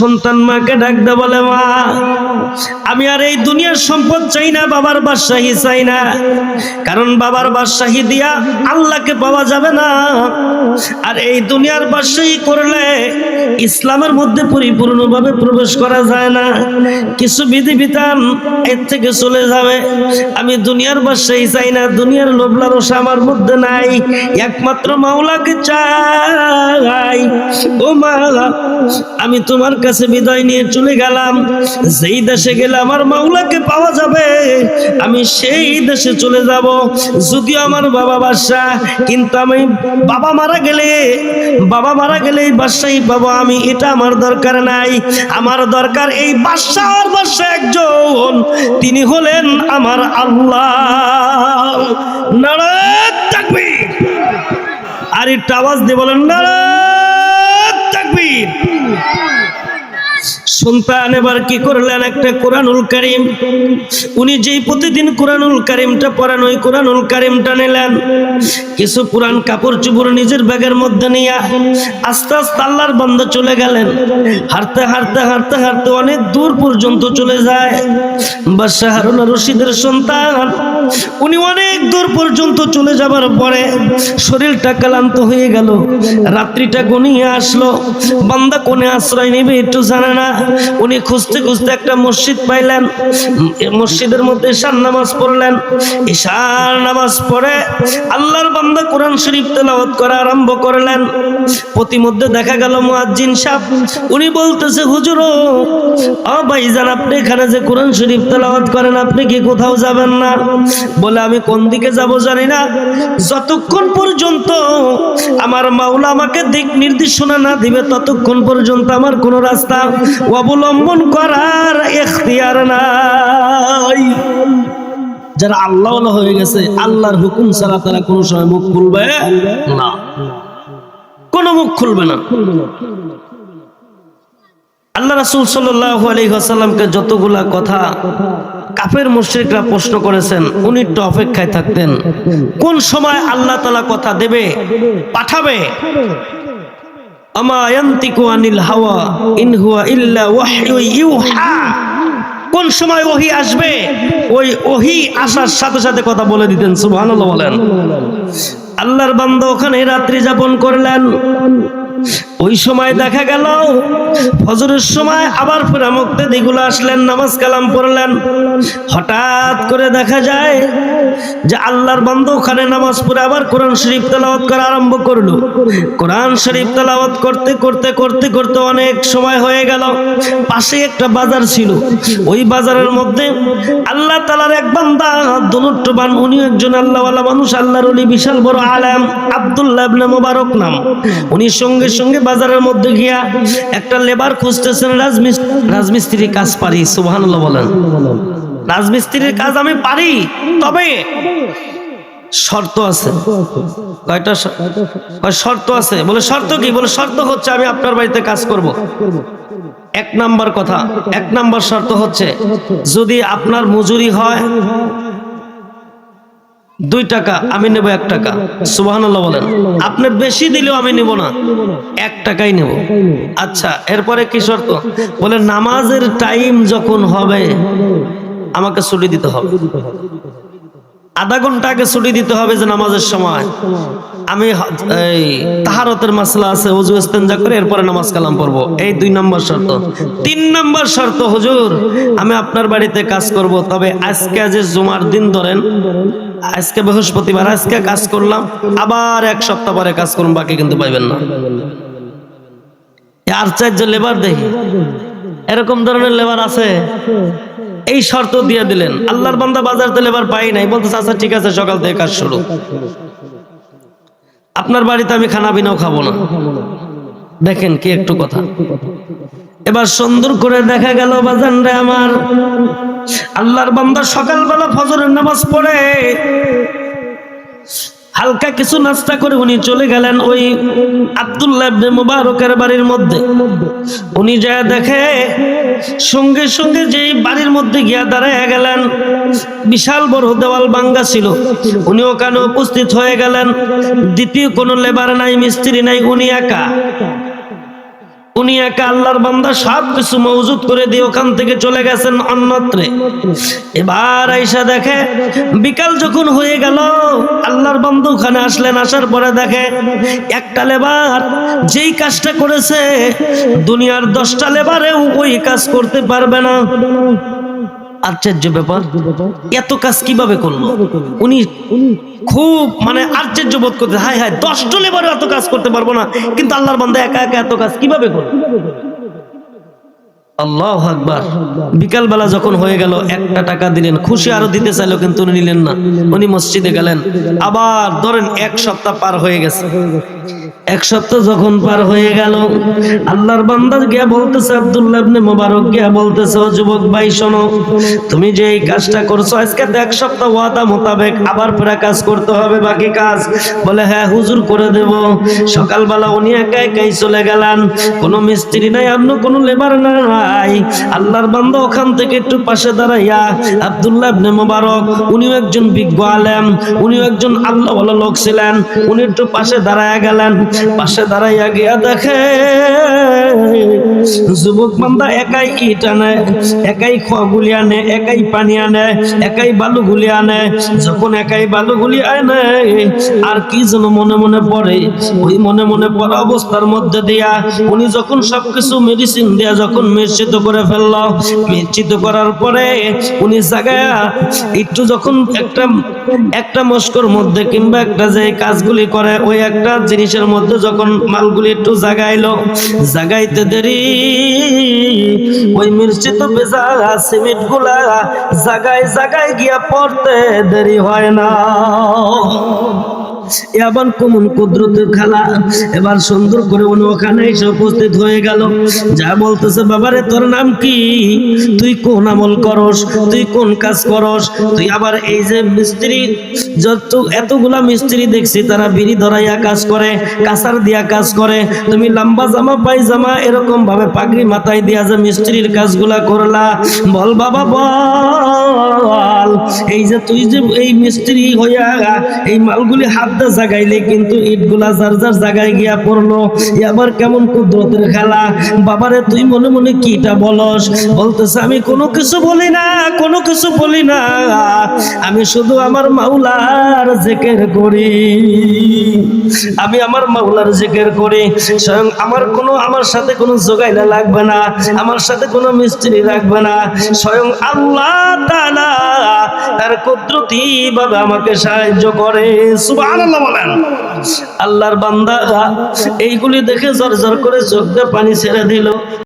সন্তান মাকে ডাকতে বলে মা, আমি আর এই দুনিয়ার সম্পদ চাই না, বাবার বাদশাহী চাই না। কারণ বাবার বাদশাহী দিয়া আল্লাহকে পাওয়া যাবে না। আর এই দুনিয়ার বাদশাহী করলে ইসলামের মধ্যে পরিপূর্ণভাবে প্রবেশ করা যায় না। কিছু বিধিবিধান এর থেকে চলে যাবে। আমি দুনিয়ার বাদশাহী চাই না, দুনিয়ার লোভ লালসা আমার মধ্যে নাই। একমাত্র মাওলাকে চাই। ও মাওলা আমি তোমার কাছে বিদায় নিয়ে চলে গেলাম। যেই দেশে গেলে আমার মাওলাকে পাওয়া যাবে, আমি সেই দেশে চলে যাব। যদিও আমার বাবা বাদশাহ, কিন্তু আমি বাবা মারা গেলে, বাবা মারা গেলে এই পাবো আমি এটা আমার দরকার নাই। আমার দরকার এই আর বাদশাহ একজন, তিনি হলেন আমার আল্লাহ। আর একটু আওয়াজ দিয়ে বলেন, নারায়ণ তাকবীর। সন্তান এবার কি করলেন একটা কোরআনুল কারিম? উনি যেই প্রতিদিন কোরআনুল কারিমটা পড়ান, ওই কোরআনুল কারিমটা নিলেন। কিছু পুরান কাপড় চুপড় নিজের ব্যাগের মধ্যে নিয়ে আস্তে আস্তে আল্লাহর বন্ধ চলে গেলেন। হাঁটতে হাঁটতে হাঁটতে হাঁটতে অনেক দূর পর্যন্ত চলে যায়। বাদশাহ হারুন রশিদের সন্তান, উনি অনেক দূর পর্যন্ত চলে যাবার পরে শরীরটা ক্লান্ত হয়ে গেল। রাত্রিটা গনিয়ে আসলো। বান্দা কোনে আশ্রয় নেবে একটু জানে না। উনি খুঁজতে খুঁজতে একটা মসজিদ পাইলেন মসজিদের মধ্যে ঈশার নামাজ পড়লেন। ঈশার নামাজ পড়ে আল্লাহর বান্দা কোরআন শরীফ তেলাওয়াত করা আরম্ভ করলেন। প্রতিমধ্যে দেখা গেল মুয়াজ্জিন সাহেব, উনি বলতেছে, হুজুর ও ভাইজান, আপনি এখানে যে কোরআন শরীফ তেলাওয়াত করেন, আপনি কি কোথাও যাবেন না? বলে, আমি কোন দিকে যাব জানি না। যতক্ষণ পর্যন্ত আমার মাওলা আমাকে দিক নির্দেশনা না দিবে, ততক্ষণ পর্যন্ত আমার কোন রাস্তা অবলম্বন করার এখতিয়ার নাই। যারা আল্লাহ হয়ে গেছে, আল্লাহর হুকুম ছাড়া তারা কোনো সময় মুখ খুলবে না। কোনো মুখ খুলবে না। আল্লাহ রাসূল ওয়াসাল্লামকে যতগুলা কথা কাফের মুশরিকরা প্রশ্ন করেছেন, উনি একটু অপেক্ষায় থাকতেন। কোন সময় আল্লাহ তালা কথা দেবে, পাঠাবে? কোন সময় ওহি আসবে? ওই ওহি আসার সাথে সাথে কথা বলে দিতেন, সুবহানাল্লাহ বলেন। আল্লাহর বান্দা ওখানে রাত্রি যাপন করলেন। ওই সময় দেখা গেল, ফজরের সময় আবার ফেরা মুক্তে দিগুলো আসলেন, নামাজ কালাম পড়লেন। হঠাৎ করে দেখা যায় যে আল্লাহর বন্ধ ওখানে নামাজ পড়ে আবার কোরআন শরীফ তেলাওয়াত করা আরম্ভ করল। কোরআন শরীফ তেলাওয়াত করতে করতে করতে করতে অনেক সময় হয়ে গেল, পাশে একটা বাজার ছিল। ওই বাজারের মধ্যে আল্লাহ তালার এক বান্দা দনুট্টবান উনি একজন আল্লাহওয়ালা মানুষ, আল্লাহর উনি বিশাল বড় আলেম, আব্দুল্লাহ মুবারক নাম। উনি সঙ্গে সঙ্গে বাজারের মধ্যে গিয়া একটা লেবার খুঁজতেছেন রাজমিস্ত্রি রাজমিস্ত্রি কাজ পারি, সুবহানাল্লাহ বলেন। রাজমিস্ত্রির কাজ আমি পারি, তবে শর্ত আছে। কয়টা শর্ত আছে? বলে শর্ত কি? বলে শর্ত হচ্ছে আমি আপনার বাড়িতে কাজ করব। এক নাম্বার কথা, এক নাম্বার শর্ত হচ্ছে যদি আপনার মজুরি হয় দুই টাকা, আমি নেব এক টাকা। সুবহানাল্লাহ বলেন। আপনি বেশি দিলেও আমি নেব না। এক টাকাই নেব। আচ্ছা এরপরে কি শর্ত? বলে নামাজের টাইম যখন হবে, আমাকে ছুটি দিতে হবে। আধা ঘণ্টা আগে ছুটি দিতে হবে যে নামাজের সময়। আমি এই তাহারতের মাসলা আছে, হুজুর ইস্তেঞ্জা করে এরপরে নামাজ কালাম পড়ব। এই দুই নম্বর শর্ত। তিন নম্বর শর্ত, হুজুর, আমি আপনার বাড়িতে কাজ করব। তবে আজকে যে জুমার দিন ধরেন আজকে বৃহস্পতিবার, আজকে কাজ করলাম, আবার এক সপ্তাহ পরে কাজ করুন, বাকি কিন্তু পাইবেন না। আর চারজন লেবার দেখি, এরকম ধরনের লেবার আছে। এই শর্ত দিয়ে দিলেন, আল্লাহর বান্দা বাজার তো লেবার পাই নাই, বলতেছে আচ্ছা ঠিক আছে, সকাল থেকে কাজ শুরু। আপনার বাড়িতে আমি খানা পিনাও খাব না। দেখেন কি একটু কথা। এবার সুন্দর করে দেখা গেল বাজান রে আমার। আল্লাহর বান্দা সকালবেলা ফজরের নামাজ পড়ে। হালকা কিছু নাস্তা করে উনি চলে গেলেন ওই আব্দুল্লাহ ইবনে মুবারকের বাড়ির মধ্যে। উনি যা দেখে, সঙ্গে সঙ্গে যেই বাড়ির মধ্যে গিয়া দাঁড়ায় গেলেন, বিশাল বড় দেওয়াল বাঙ্গা ছিল। উনি ওখানে উপস্থিত হয়ে গেলেন। দ্বিতীয় কোনো লেবার নাই, মিস্ত্রি নাই, উনি একা। উনি একা আল্লাহর বান্দা সব কিছু মজুদ করে দিয়ে ওখান থেকে চলে গেছেন অন্যত্রে। এবার আইসা দেখে, বিকাল যখন হয়ে গেল, আল্লাহর বান্দা ওখানে আসলেন, আসার পরে দেখে, একটা লেবার যেই কাজটা করেছে, দুনিয়ার দশটা লেবারেও ওই কাজ করতে পারবে না। আশ্চর্য ব্যাপার। এত কাজ কীভাবে করল? উনি খুব মানে আশ্চর্য বোধ করতে হায় হায়, দশটা লেবারও এত কাজ করতে পারব না। কিন্তু আল্লাহর বান্দা একা একা এত কাজ কীভাবে করল? আল্লাহ আকবার। বিকাল বেলা যখন হয়ে গেল, একটা টাকা দিলেন, খুশি আরও দিতে চাইলো, কিন্তু উনি নিলেন না। উনি মসজিদে গেলেন। আবার ধরেন এক সপ্তাহ পার হয়ে গেছে। এক সপ্তাহ যখন পার হয়ে গেল, আল্লাহর বান্দার গিয়া বলতেছে, আব্দুল্লাহ ইবনে মোবারক গিয়া বলতেছে, ও যুবক ভাই, শোনো, তুমি যে এই কাজটা করছ, আজকে তো এক সপ্তাহ ওয়াদা মোতাবেক আবার ফেরা কাজ করতে হবে, বাকি কাজ। বলে হ্যাঁ হুজুর করে দেব। সকালবেলা উনি একা একাই চলে গেলেন, কোনো মিস্ত্রি নাই, অন্য কোনো লেবার নাই। আল্লাহর বান্দা ওখান থেকে একটু পাশে দাঁড়াইয়া, আব্দুল্লাহ ইবনে মোবারক, উনিও একজন বিজ্ঞ আলেম, উনিও একজন আল্লাহ ভালো লোক ছিলেন। উনি একটু পাশে দাঁড়ায়া গেলেন পাশে দাঁড়াইয়া গিয়া দেখে, যুবক বান্দা একাই ইট আনে, একাই খোয়া গুলি আনে, একাই পানি আনে, একাই বালু গুলি আনে। যখন একাই বালু গুলি আনে, আর কি যেন মনে মনে পড়ে, ওই মনে মনে পড়া অবস্থার মধ্যে দিয়া উনি যখন সবকিছু মেডিসিন দিয়া যখন মিশ্রিত করে ফেলল মিশ্রিত করার পরে উনি জায়গায় একটু যখন একটা একটা মস্কর মধ্যে কিংবা একটা যে কাজগুলি করে, ওই একটা জিনিসের মধ্যে যখন মালগুলি একটু জাগাইলো, জাগাইতে দেরি, ওই মিশ্রিত বেজাল সিমেন্টগুলা জাগাই জাগাই গিয়া পড়তে দেরি হয় না। এবার কোমন কুদরতের খেলা, এবার সুন্দর করে উনি ওখানে এসে উপস্থিত হয়ে গেল। যা বলতেছে, বাবারে, তোর নাম কি? তুই কোন আমল করস? তুই কোন কাজ করস? তুই আবার এই যে মিস্ত্রি, যত এতগুলা মিস্ত্রি দেখছি, তারা বিড়ি ধরাইয়া কাজ করে, কাঁসার দিয়া কাজ করে। তুমি লম্বা জামা, পায়জামা এরকম ভাবে পাগড়ি মাথায় দিয়া যে মিস্ত্রির কাজগুলা করলা। বল, বাবা, বল। এই যে তুই যে এই মিস্ত্রি হইয়া এই মালগুলি হাত দিয়ে জাগাইলে কিন্তু ইটগুলা যার যার জায়গায় গিয়া পড়ল। আবার কেমন কুদরতের খেলা? বাবারে, তুই মনে মনে কিটা বলস? বলতেছে, আমি কোনো কিছু বলি না, কোনো কিছু বলি না। আমি শুধু আমার মাওলার জেকের করি। আমি আমার মাওলার জেকের করি। স্বয়ং আমার কোনো, আমার সাথে কোনো জোগাইলা লাগবে না। আমার সাথে কোনো মিস্ত্রি লাগবে না। স্বয়ং আল্লাহ তাআলা তার কুদরতি ভাবে আমাকে সাহায্য করে। সুবহানাল্লাহ বলেন। আল্লাহর বান্দা এইগুলি দেখে জর জর করে চোখ দিয়ে পানি ছেড়ে দিল।